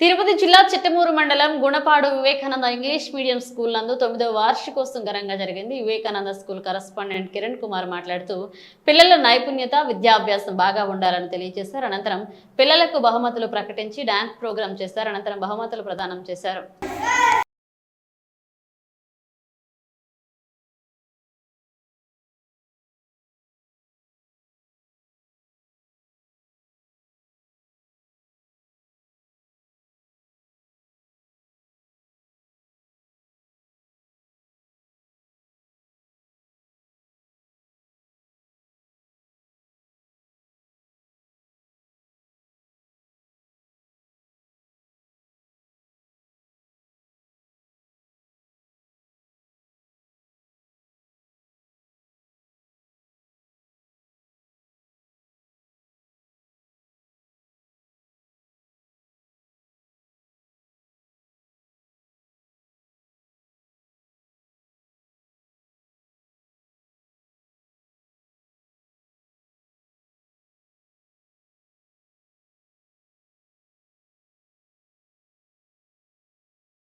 తిరుపతి జిల్లా చిట్టమూరు మండలం Gunapadu Vivekananda English medium school నందు తొమ్మిదవ వార్షికోత్సవం ఘనంగా జరిగింది. వివేకానంద స్కూల్ కరస్పాండెంట్ కిరణ్ కుమార్ మాట్లాడుతూ పిల్లల నైపుణ్యత విద్యాభ్యాసం బాగా ఉండాలని తెలియజేశారు. అనంతరం పిల్లలకు బహుమతులు ప్రకటించి డాన్స్ ప్రోగ్రాం చేశారు. అనంతరం బహుమతులు ప్రదానం చేశారు.